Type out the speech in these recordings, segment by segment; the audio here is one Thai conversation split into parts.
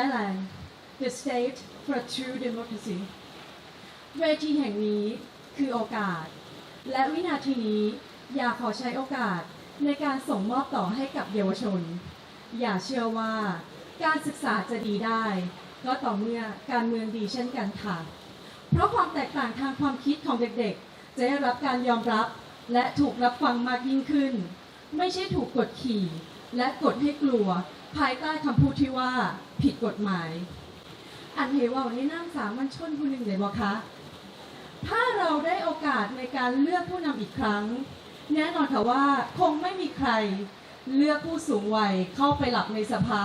Thailand the state for true democracy เวทีแห่งนี้คือโอกาส และวินาทีนี้อยากขอใช้โอกาสในการส่งมอบต่อให้กับเยาวชน อย่าเชื่อว่าการศึกษาจะดีได้ ก็ต่อเมื่อการเมืองดีเช่นกันค่ะ เพราะความแตกต่างทางความคิดของเด็กๆ จะได้รับการยอมรับและถูกรับฟังมากยิ่งขึ้น ไม่ใช่ถูกกดขี่และกดให้กลัว ภายใต้คำพูดที่ว่าผิดกฎหมาย อันเหว่าในนาสามัญชนผู้หนึ่งเลยบอกคะถ้าเราได้โอกาสในการเลือกผู้นำอีกครั้ง แน่นอนค่ะว่าคงไม่มีใครเลือกผู้สูงวัยเข้าไปหลับในสภา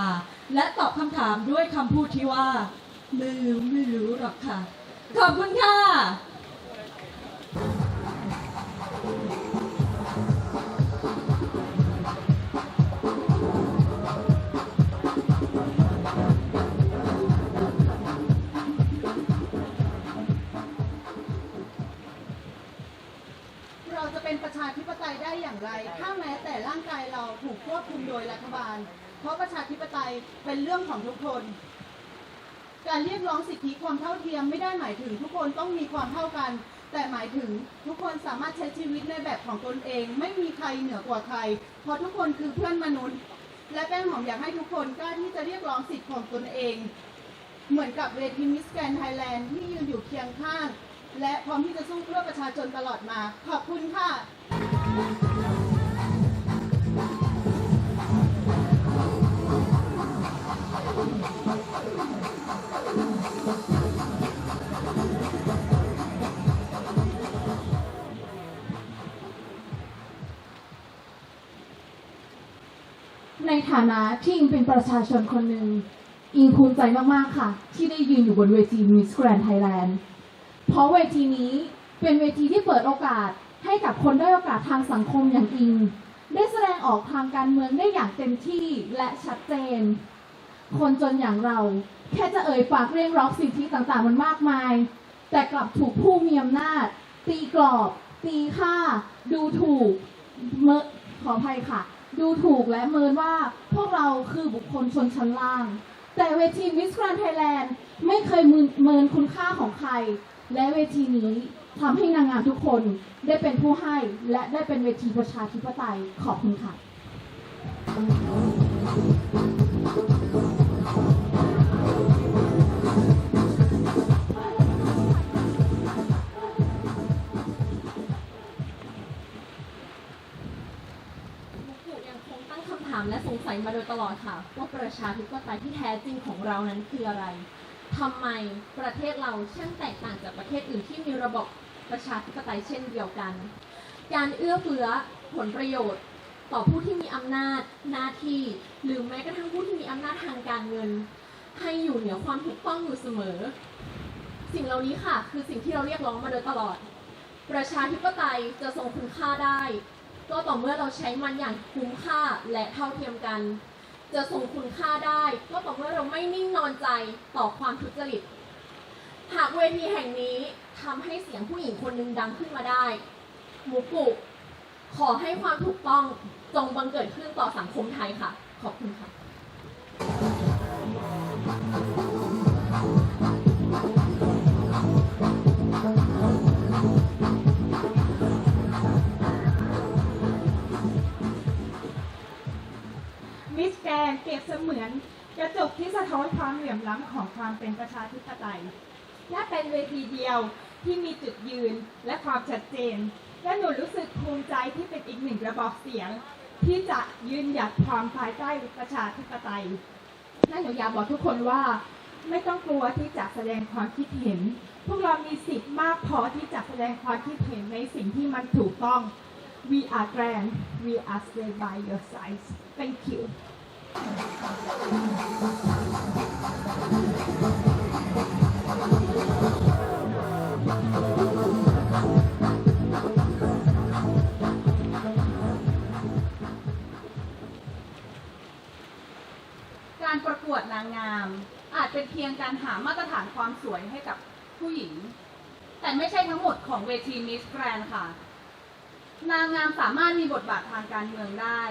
และตอบคำถามด้วยคำพูดที่ว่าไม่รู้ไม่รู้หรอกค่ะ ขอบคุณค่ะ อย่างไร ถ้าแม้แต่ร่างกายเราถูกควบคุมโดยรัฐบาล เพราะประชาธิปไตยเป็นเรื่องของทุกคน การเรียกร้องสิทธิความเท่าเทียมไม่ได้หมายถึงทุกคนต้องมีความเท่ากัน แต่หมายถึงทุกคนสามารถใช้ชีวิตในแบบของตนเอง ไม่มีใครเหนือกว่าใคร เพราะทุกคนคือเพื่อนมนุษย์ และแป้งหอมอยากให้ทุกคนกล้าที่จะเรียกร้องสิทธิของตนเอง เหมือนกับเวทีมิสแกนไทยแลนด์ที่ยืนอยู่เคียงข้างและพร้อมที่จะสู้เพื่อประชาชนตลอดมา ขอบคุณค่ะ ในฐานะที่อิงเป็นประชาชนคนหนึ่งอิงภูมิใจมาก ๆ ค่ะ ที่ได้ยืนอยู่บนเวที Miss Grand Thailand เพราะเวทีนี้เป็นเวทีที่เปิดโอกาส ให้กับคนได้อยโอกาสทางสังคมอย่างอิง ได้แสดงออกทางการเมืองได้อย่างเต็มที่และชัดเจน คนจนอย่างเรา แค่จะเอ่ยปากเรียกร้องสิทธิต่างๆมันมากมาย แต่กลับถูกผู้มีอำนาจ ตีกรอบ ตีค่า ดูถูกเมขออภัยค่ะ ดูถูกและเมินว่าพวกเราคือบุคคลชนชั้นล่าง แต่เวที Miss Grand Thailand ไม่เคยเมินคุณค่าของใคร และเวทีนี้ ทำให้นางงามทุกคนได้เป็นผู้ให้และได้เป็นเวทีประชาธิปไตยขอบคุณค่ะมุกอยู่ยังคงตั้งคำถามและสงสัยมาโดยตลอดค่ะ ว่าประชาธิปไตยที่แท้จริงของเรานั้นคืออะไรทำไมประเทศเราช่างแตกต่างจากประเทศอื่นที่มีระบบ ประชาธิปไตยเช่นเดียวกัน การเอื้อเฟื้อผลประโยชน์ ต่อผู้ที่มีอำนาจหน้าที่ หรือแม้กระทั่งผู้ที่มีอำนาจทางการเงิน ให้อยู่เหนือความถูกต้องอยู่เสมอ สิ่งเหล่านี้ค่ะ คือสิ่งที่เราเรียกร้องมาโดยตลอด ประชาธิปไตยจะทรงคุณค่าได้ ก็ต่อเมื่อเราใช้มันอย่างคุ้มค่าและเท่าเทียมกันจะส่งคุณค่าได้ก็ต่อเมื่อเราไม่นิ่งนอนใจต่อความทุจริต หากเวทีแห่งนี้ ทำให้เสียงผู้หญิงคนหนึ่งดังขึ้นมาได้หมูกุขอให้ความถูกต้องจงบังเกิดขึ้นต่อสังคมไทยค่ะ ขอบคุณค่ะมิสแกนเปรียบเสมือนกระจกที่สะท้อนความเหลื่อมล้ำของความเป็นประชาธิปไตยและเป็นเวทีเดียว ที่มีจุดยืนและความชัดเจน และหนูรู้สึกภูมิใจที่เป็นอีกหนึ่งกระบอกเสียง ที่จะยืนหยัดความภายใต้ประชาธิปไตยและหนูอยากบอกทุกคนว่า ไม่ต้องกลัวที่จะแสดงความคิดเห็น พวกเรามีสิทธิ์มากพอที่จะแสดงความคิดเห็นในสิ่งที่มันถูกต้อง We are grand We are stay by your side Thank you กวดนางงาม อาจเป็นเพียงการหามาตรฐานความสวยให้กับผู้หญิง แต่ไม่ใช่ทั้งหมดของเวทีมิสแกรนค่ะ นางงามสามารถมีบทบาททางการเมืองได้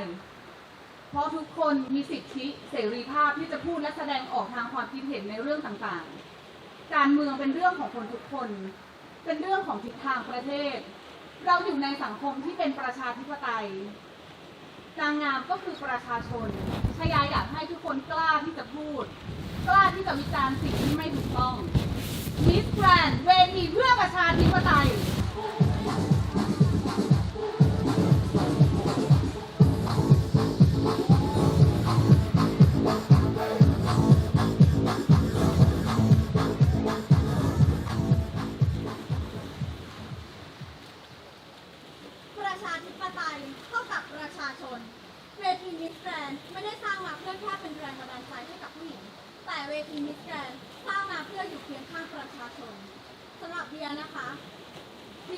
เพราะทุกคนมีสิทธิเสรีภาพที่จะพูดและแสดงออกทางความคิดเห็นในเรื่องต่างๆ การเมืองเป็นเรื่องของคนทุกคน เป็นเรื่องของทิศทางประเทศ เราอยู่ในสังคมที่เป็นประชาธิปไตย นางงามก็คือประชาชนชยาอยากให้ทุกคนกล้าที่จะพูด กล้าที่จะวิจารณ์สิ่งที่ไม่ถูกต้องมิสแกรนเวทีเพื่อประชาธิปไตย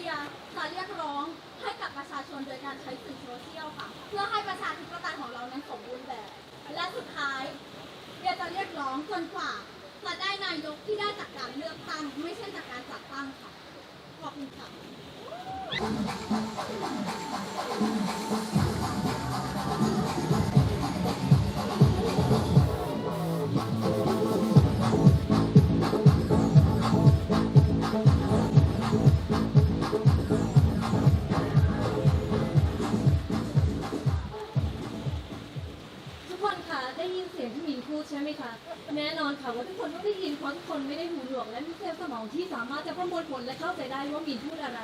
ยร์จะเรียกร้องให้กับประชาชนโดยการใช้สื่อโซเชียลค่ะ เพื่อให้ประชาธิปไตยของเรานั้นสมบูรณ์แบบ และสุดท้ายเรียจะเรียกร้องจนกว่าจะได้นายกที่ได้จากการเลือกตั้งไม่ใช่จากการจัดตั้งค่ะขอบคุณค่ะ เข้าใจได้ว่ามินพูดอะไร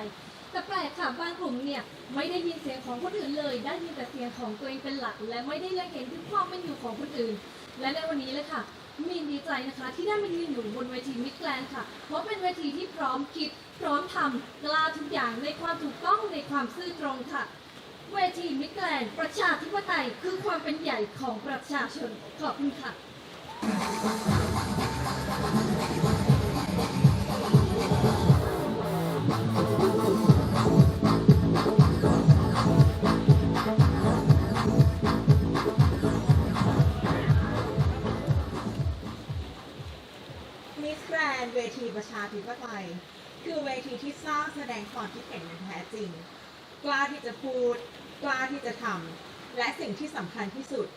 แต่แปลกค่ะบางกลุ่มเนี่ยไม่ได้ยินเสียงของคนอื่นเลย ได้ยินแต่เสียงของตัวเองเป็นหลัก และไม่ได้เล็งเห็นถึงความเป็นอยู่ของคนอื่น และในวันนี้เลยค่ะมินดีใจนะคะที่ได้มายืนอยู่บนเวทีมิดแกลนค่ะ เพราะเป็นเวทีที่พร้อมคิด พร้อมทำกล้าทุกอย่างในความถูกต้องในความซื่อตรงค่ะ เวทีมิดแกลนประชาธิปไตยคือความเป็นใหญ่ของประชาชนขอบคุณค่ะ สแกรนเวทีประชาธิปไตย คือเวทีที่สร้างแสดงความคิดเห็นอย่างแท้จริง กล้าที่จะพูด กล้าที่จะทำ และสิ่งที่สำคัญที่สุด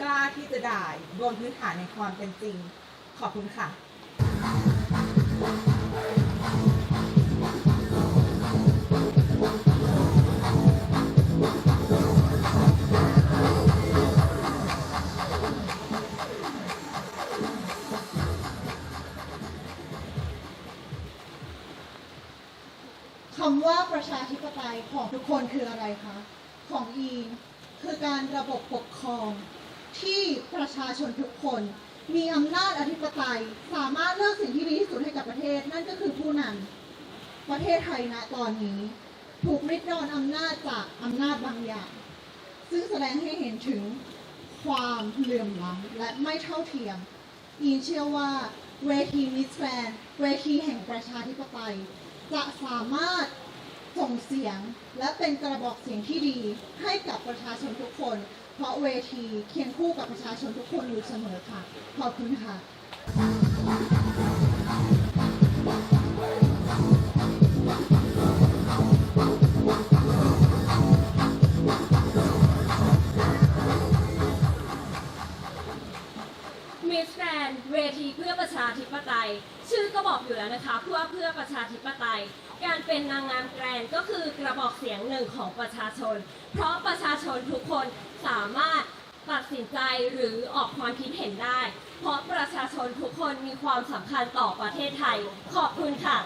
กล้าที่จะด่ายบนพื้นฐานในความเป็นจริง ขอบคุณค่ะำว่าประชาธิปไตยของทุกคนคืออะไรคะ ของอีนคือการระบบปกครอง ที่ประชาชนทุกคนมีอำนาจอธิปไตยสามารถเลือกสิ่งที่ดีที่สุดให้กับประเทศ นั่นก็คือผู้นำประเทศไทยณตอนนี้ ถูกริดรอนอำนาจจากอำนาจบางอย่าง ซึ่งแสดงให้เห็นถึงความเหลื่อมล้ำและไม่เท่าเทียม อีนเชื่อว่าเวทีมิสแกรนเวทีแห่งประชาธิปไตย จะสามารถ ส่งเสียง และเป็นกระบอกเสียงที่ดีให้กับประชาชนทุกคน เพราะเวทีเคียงคู่กับประชาชนทุกคนอยู่เสมอค่ะ ขอบคุณค่ะ เวทีเพื่อประชาธิปไตย ชื่อก็บอกอยู่แล้วนะคะเพื่อเพื่อประชาธิปไตย การเป็นนางงามแกรนก็คือกระบอกเสียงหนึ่งของประชาชน เพราะประชาชนทุกคนสามารถตัดสินใจหรือออกความคิดเห็นได้ เพราะประชาชนทุกคนมีความสำคัญต่อประเทศไทย ขอบคุณค่ะ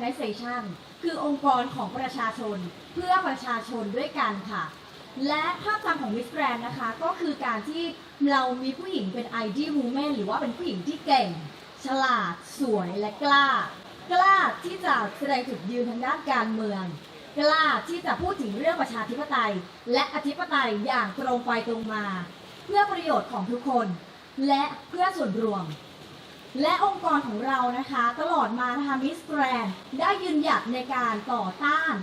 Organization คือองค์กรของประชาชน เพื่อประชาชนด้วยกันค่ะ และภาพจำของ Miss Grand นะคะ ก็คือการที่เรามีผู้หญิงเป็น ID Woman หรือว่าเป็นผู้หญิงที่เก่ง ฉลาด สวยและกล้า กล้าที่จะแสดงจุดยืนทางด้านการเมือง กล้าที่จะพูดถึงเรื่องประชาธิปไตย และอธิปไตยอย่างตรงไปตรงมา เพื่อประโยชน์ของทุกคน และเพื่อส่วนรวม และองค์กรของเรานะคะ ตลอดมานะคะมิสแกรนได้ยืนหยัดในการต่อต้าน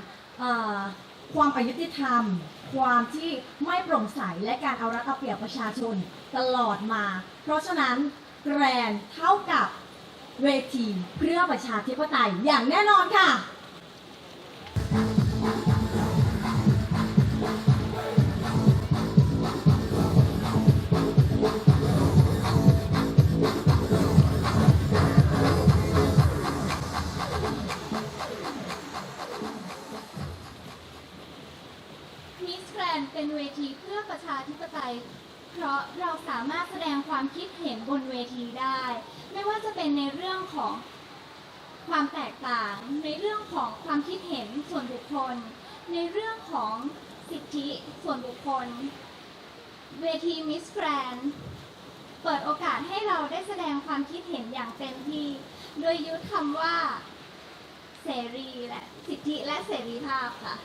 ความอายุติธรรม ความที่ไม่โปร่งใสและการเอารัดเอาเปรียบประชาชนตลอดมา เพราะฉะนั้นแกรนเท่ากับเวทีเพื่อประชาธิปไตยอย่างแน่นอนค่ะ กรนเป็นเวทีเพื่อประชาธิปไตย เพราะเราสามารถแสดงความคิดเห็นบนเวทีได้ ไม่ว่าจะเป็นในเรื่องของความแตกต่าง ในเรื่องของความคิดเห็นส่วนบุคคล ในเรื่องของสิทธิส่วนบุคคล เวทีมิสแกรนเปิดโอกาสให้เราได้แสดงความคิดเห็นอย่างเต็มที่ โดยยุทธคำว่า เสรีและสิทธิและเสรีภาพค่ะ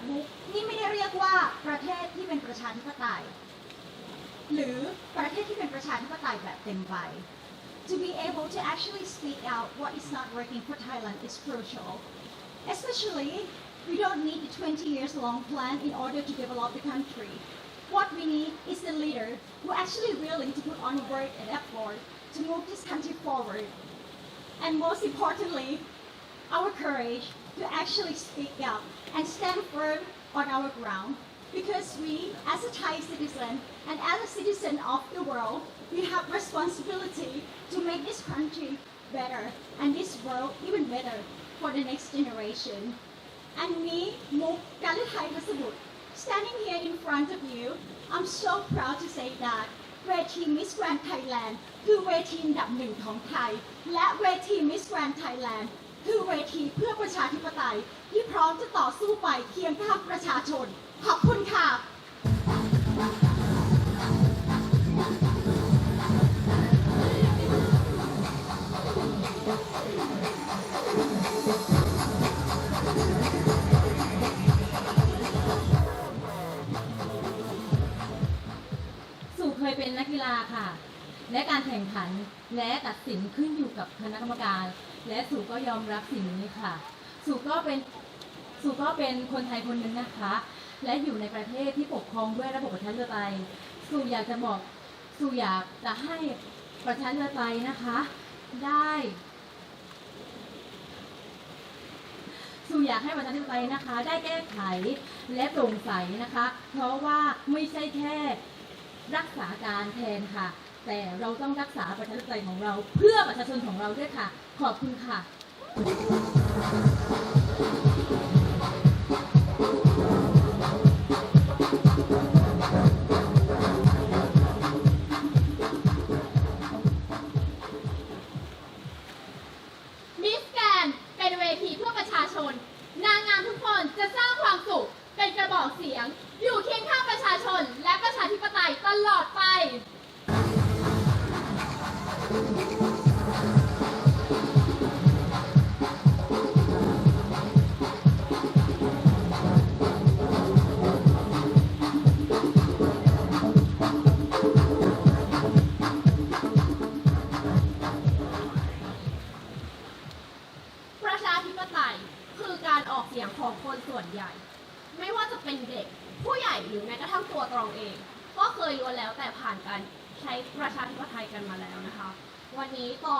สำหรับบุ๊กนี่ไม่ได้เรียกว่าประเทศที่เป็นประชาธิปไตย หรือประเทศที่เป็นประชาธิปไตยแบบเต็มใบ To be able to actually speak out what is not working for Thailand is crucial. Especially, we don't need a 20 years long plan in order to develop the country. What we need is a leader who actually willing to put on work and effort to move this country forward. And most importantly, our courage to actually speak up and stand firm on our ground. Because we, as a Thai citizen and as a citizen of the world, we have responsibility to make this country better and this world even better for the next generation. And me, Mok Kalitai Pasabut, standing here in front of you, I'm so proud to say that เวที Miss Grand Thailand คือเวทีอันดับหนึ่งของไทย และเวที Miss Grand Thailand คือเวทีเพื่อประชาธิปไตยที่พร้อมจะต่อสู้ไปเคียงข้างประชาชน ขอบคุณค่ะสู่เคยเป็นนักกีฬาค่ะ และการแข่งขันและตัดสินขึ้นอยู่กับคณะกรรมการ และสู่ก็ยอมรับสิ่งนี้ค่ะสู่ก็เป็นสู่ก็เป็นคนไทยคนหนึ่งนะคะ และอยู่ในประเทศที่ปกครองด้วยระบบประชาธิปไตยสู่อยากจะบอกสู่อยากจะให้ประชาธิปไตยนะคะ ได้สู่อยากให้ประชาธิปไตยนะคะ ได้แก้ไขและโปร่งใสนะคะ เพราะว่าไม่ใช่แค่รักษาการแทนค่ะ แต่เราต้องรักษาประชาธิปไตยของเรา เพื่อประชาชนของเราด้วยค่ะ ขอบคุณค่ะ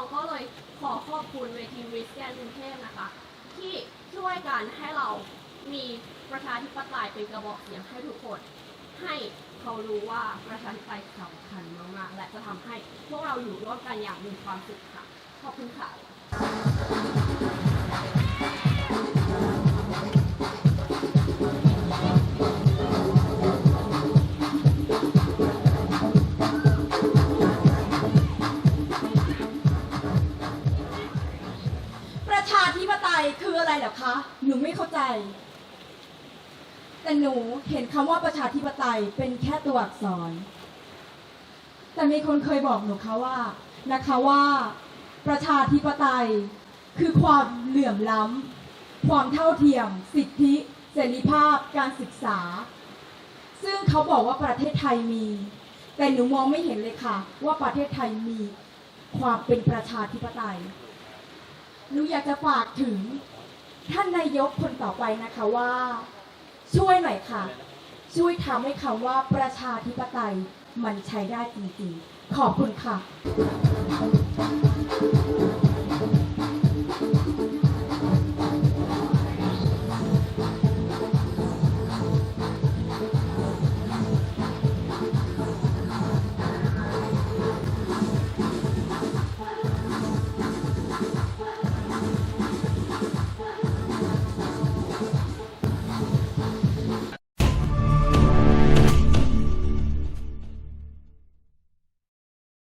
องก็เลยขอขอบคุณเวทีริสแกนกรุงเทพนะคะ ที่ช่วยกันให้เรามีประชาธิปไตยเป็นกระบอกเสียงให้ทุกคน ให้เขารู้ว่าประชาธิปไตยสำคัญมากๆและจะทำให้พวกเราอยู่ร่วมกันอย่างมีความสุขค่ะ ขอบคุณค่ะ ไม่เข้าใจ แต่หนูเห็นคำว่าประชาธิปไตยเป็นแค่ตัวอักษร แต่มีคนเคยบอกหนูคะว่านะคะว่า ประชาธิปไตย คือความเหลื่อมล้ำความเท่าเทียม สิทธิเสรีภาพการศึกษา ซึ่งเขาบอกว่าประเทศไทยมี แต่หนูมองไม่เห็นเลยค่ะ ว่าประเทศไทยมีความเป็นประชาธิปไตยหนูอยากจะฝากถึง ท่านนายกคนต่อไปนะคะว่า ช่วยหน่อยค่ะ ช่วยทำให้คำว่าประชาธิปไตยมันใช้ได้จริงๆ ขอบคุณค่ะ